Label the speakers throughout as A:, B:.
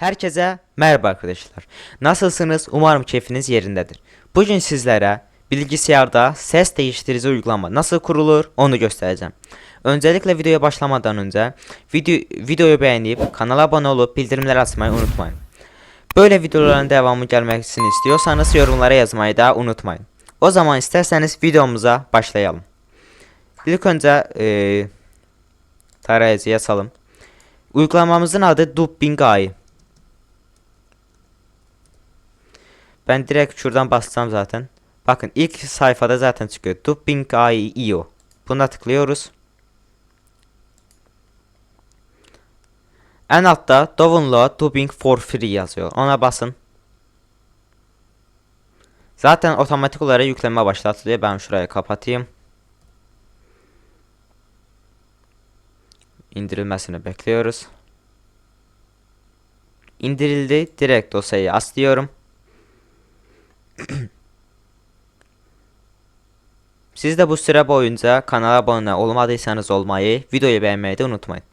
A: Herkese merhaba arkadaşlar. Nasılsınız? Umarım keyfiniz yerindedir. Bugün sizlere bilgisayarda ses değiştirici uygulama nasıl kurulur onu göstereceğim. Öncelikle videoya başlamadan önce video, videoyu beğenip kanala abone olup bildirimleri açmayı unutmayın. Böyle videoların devamı gelmesini istiyorsanız yorumlara yazmayı da unutmayın. O zaman isterseniz videomuza başlayalım. İlk önce eee tarayıcıya salım. Uygulamamızın adı Dubbing AI. Ben direkt şuradan bassam zaten. Bakın ilk sayfada zaten çıkıyor. Dubbing AI.io. Buna tıklıyoruz. En altta download dubbing for free yazıyor. Ona basın. Zaten otomatik olarak yükleme başlatılıyor. Ben şurayı kapatayım. İndirilmesini bekliyoruz. İndirildi. Direkt dosyayı aslıyorum. Siz de bu süre boyunca kanala abone olmadıysanız olmayı, videoyu beğenmeyi de unutmayın.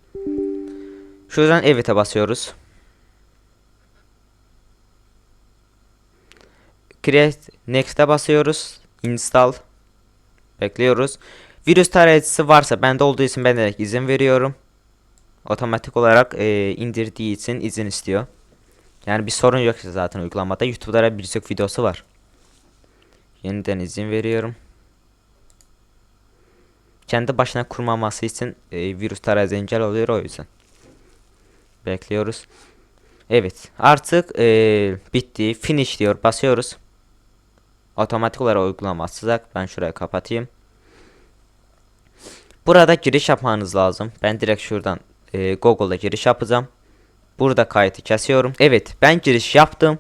A: Şuradan evite basıyoruz. Create Next'e basıyoruz. Install. Bekliyoruz. Virüs tarayıcısı varsa bende olduğu için ben direkt izin veriyorum. Otomatik olarak e, indirdiği için izin istiyor. Yani bir sorun yok zaten uygulamada. YouTube'da da birçok videosu var. Yeniden izin veriyorum. Kendi başına kurmaması için e, virüs tarayıcı engel oluyor o yüzden. Bekliyoruz. Evet artık e, bitti. Finish diyor basıyoruz. Otomatik olarak uygulama açacak. Ben şurayı kapatayım. Burada giriş yapmanız lazım. Ben direkt şuradan e, Google'da giriş yapacağım. Burada kayıtı kesiyorum. Evet ben giriş yaptım.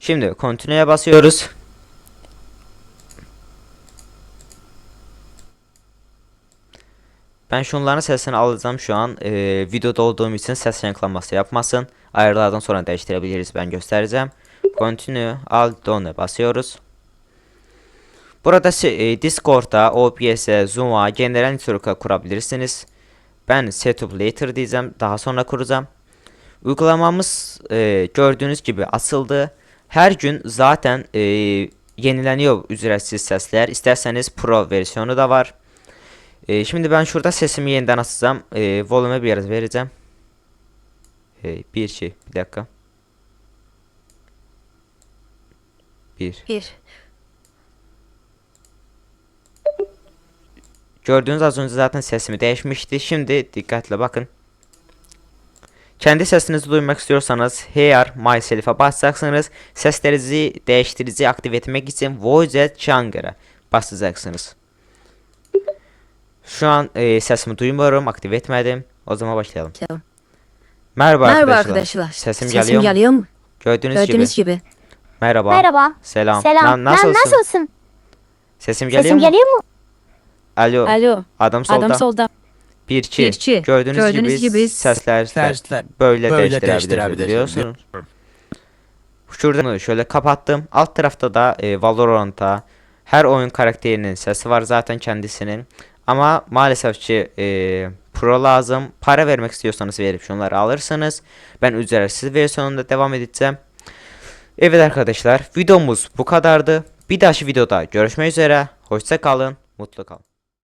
A: Şimdi continue'ya basıyoruz. Ben şunların sesini alacağım şu an. E, videoda olduğum için ses yankılanması yapmasın. Ayarlardan sonra değiştirebiliriz ben göstereceğim. Continue al done basıyoruz. Burada e, Discord'da, OBS'e, Zoom'a, genel network'a kurabilirsiniz. Ben setup later diyeceğim. Daha sonra kuracağım. Uygulamamız e, gördüğünüz gibi asıldı. Her gün zaten e, yenileniyor ücretsiz sesler. İsterseniz pro versiyonu da var. E, şimdi ben şurada sesimi yeniden açacağım. E, volume biraz vereceğim. E, bir şey. Bir dakika. Bir.
B: Bir.
A: Gördüğünüz az önce zaten sesimi değişmişti. Şimdi dikkatle bakın. Kendi sesinizi duymak istiyorsanız Hear Myself'e basacaksınız. Seslerinizi değiştirici aktif etmek için Voice Changer'a basacaksınız. Şu an e, sesimi duymuyorum. Aktif etmedim. O zaman başlayalım.
B: Tamam.
A: Merhaba,
B: Merhaba
A: arkadaşlar.
B: arkadaşlar.
A: Sesim,
B: Sesim
A: geliyor mu?
B: geliyor mu?
A: Gördüğünüz,
B: Gördüğünüz
A: gibi.
B: gibi.
A: Merhaba.
C: Merhaba.
A: Selam.
C: Selam.
A: Na- nasılsın?
C: Na- nasılsın?
A: Sesim geliyor
C: Sesim
A: mu?
C: geliyor mu?
A: Alo.
B: Alo.
A: Adam solda.
B: Adam solda.
A: Bir iki.
B: Bir iki.
A: Gördüğünüz,
B: Gördüğünüz
A: gibi,
B: gibi
A: sesler,
D: Sesler
A: böyle,
D: böyle
A: değiştirebilirsiniz. biliyorsunuz. Şuradan şöyle kapattım. Alt tarafta da e, Valorant'a her oyun karakterinin sesi var zaten kendisinin. Ama maalesef ki e, Pro lazım. Para vermek istiyorsanız verip şunları alırsınız. Ben ücretsiz versiyonunda devam edeceğim. Evet arkadaşlar videomuz bu kadardı. Bir dahaki videoda görüşmek üzere. Hoşça kalın. Mutlu kalın.